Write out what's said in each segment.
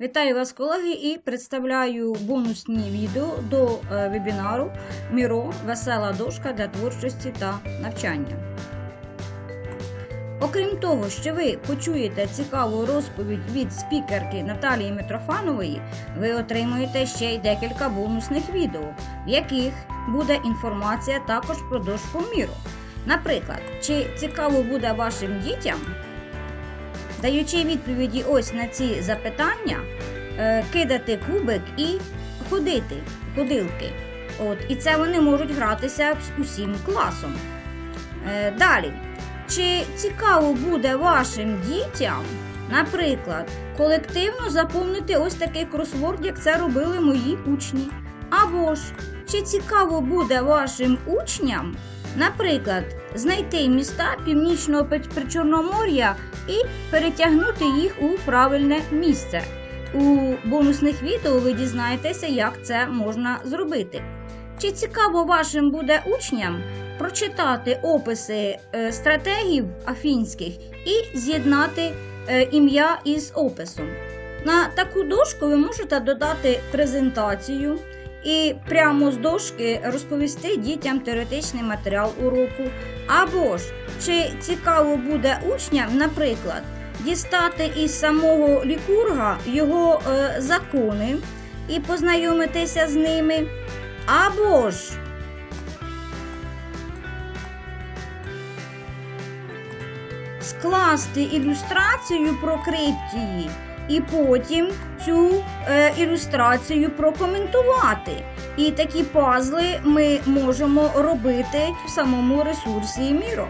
Вітаю вас, колеги, і представляю бонусні відео до е, вебінару Міро Весела дошка для творчості та навчання. Окрім того, що ви почуєте цікаву розповідь від спікерки Наталії Митрофанової, ви отримуєте ще й декілька бонусних відео, в яких буде інформація також про дошку Міро. Наприклад, чи цікаво буде вашим дітям Даючи відповіді ось на ці запитання, е, кидати кубик і ходити, ходилки. От, і це вони можуть гратися з усім класом. Е, Далі. Чи цікаво буде вашим дітям, наприклад, колективно заповнити ось такий кросворд, як це робили мої учні? Або ж, чи цікаво буде вашим учням, наприклад, знайти міста Північного Причорномор'я і перетягнути їх у правильне місце. У бонусних відео ви дізнаєтеся, як це можна зробити. Чи цікаво вашим буде учням прочитати описи е, стратегів афінських і з'єднати е, ім'я із описом? На таку дошку ви можете додати презентацію і прямо з дошки розповісти дітям теоретичний матеріал уроку. Або ж чи цікаво буде учням, наприклад, дістати із самого лікурга його е, закони і познайомитися з ними. Або ж скласти ілюстрацію про криптії і потім цю е, ілюстрацію прокоментувати. І такі пазли ми можемо робити в самому ресурсі Міро.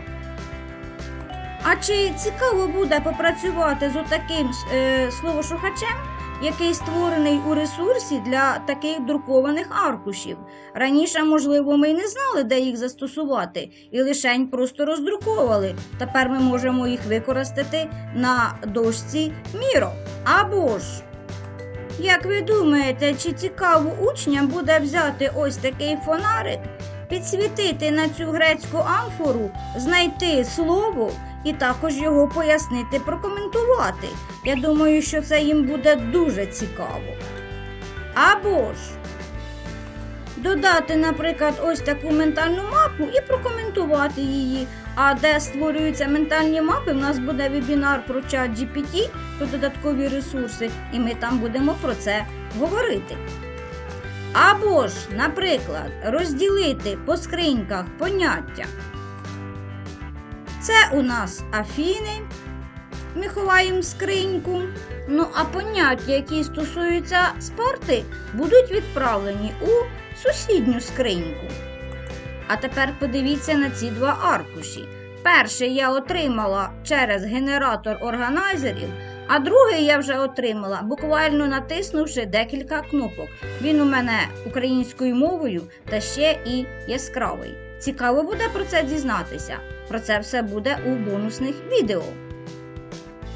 А чи цікаво буде попрацювати з отаким е, словошукачем, який створений у ресурсі для таких друкованих аркушів? Раніше, можливо, ми й не знали, де їх застосувати, і лишень просто роздруковували. Тепер ми можемо їх використати на дошці Міро. Або ж. Як ви думаєте, чи цікаво учням буде взяти ось такий фонарик, підсвітити на цю грецьку амфору, знайти слово і також його пояснити, прокоментувати? Я думаю, що це їм буде дуже цікаво. Або ж додати, наприклад, ось таку ментальну мапу і прокоментувати її. А де створюються ментальні мапи, в нас буде вебінар про чат GPT, про додаткові ресурси, і ми там будемо про це говорити. Або ж, наприклад, розділити по скриньках поняття. Це у нас Афіни. Ми скриньку. Ну, а поняття, які стосуються Спарти, будуть відправлені у сусідню скриньку. А тепер подивіться на ці два аркуші. Перший я отримала через генератор органайзерів, а другий я вже отримала, буквально натиснувши декілька кнопок. Він у мене українською мовою та ще і яскравий. Цікаво буде про це дізнатися. Про це все буде у бонусних відео.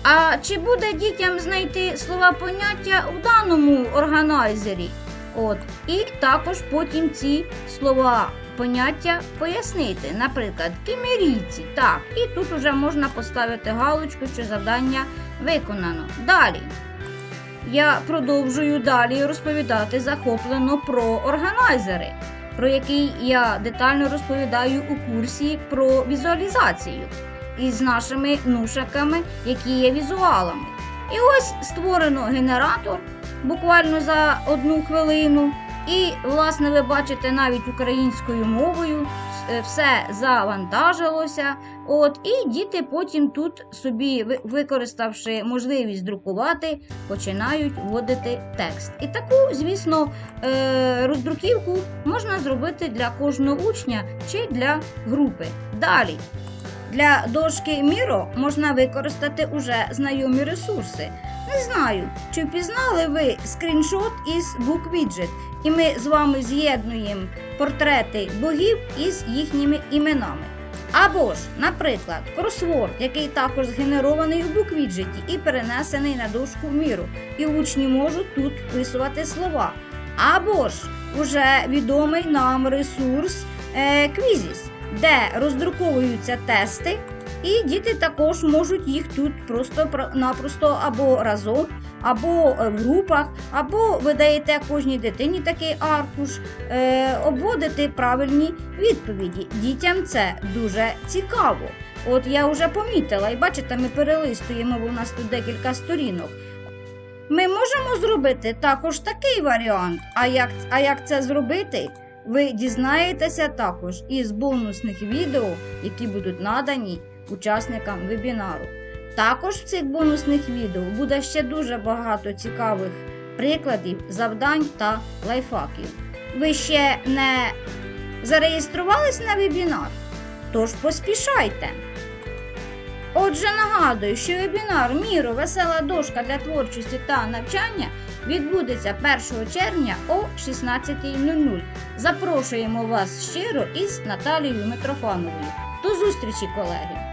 А чи буде дітям знайти слова поняття в даному органайзері? От, і також потім ці слова поняття пояснити. Наприклад, кімерійці. Так, і тут вже можна поставити галочку, що завдання виконано. Далі. Я продовжую далі розповідати захоплено про органайзери, про який я детально розповідаю у курсі про візуалізацію із нашими нушаками, які є візуалами. І ось створено генератор буквально за одну хвилину. І, власне, ви бачите навіть українською мовою е, все завантажилося. От, І діти потім тут собі, використавши можливість друкувати, починають вводити текст. І таку, звісно, е, роздруківку можна зробити для кожного учня чи для групи. Далі. Для дошки Міро можна використати уже знайомі ресурси. Не знаю, чи впізнали ви скріншот із BookWidget, і ми з вами з'єднуємо портрети богів із їхніми іменами. Або ж, наприклад, кросворд, який також згенерований у BookWidget і перенесений на дошку Міру, і учні можуть тут вписувати слова. Або ж уже відомий нам ресурс е, Quizzes, де роздруковуються тести, і діти також можуть їх тут просто-напросто або разом або е, в групах, або ви даєте кожній дитині такий аркуш, е, обводите правильні відповіді. Дітям це дуже цікаво. От я вже помітила, і бачите, ми перелистуємо, бо у нас тут декілька сторінок. Ми можемо зробити також такий варіант. А як, а як це зробити? Ви дізнаєтеся також із бонусних відео, які будуть надані учасникам вебінару. Також в цих бонусних відео буде ще дуже багато цікавих прикладів, завдань та лайфхаків. Ви ще не зареєструвались на вебінар? Тож поспішайте! Отже, нагадую, що вебінар Міро Весела дошка для творчості та навчання відбудеться 1 червня о 16.00. Запрошуємо вас щиро із Наталією Митрофановою. До зустрічі, колеги!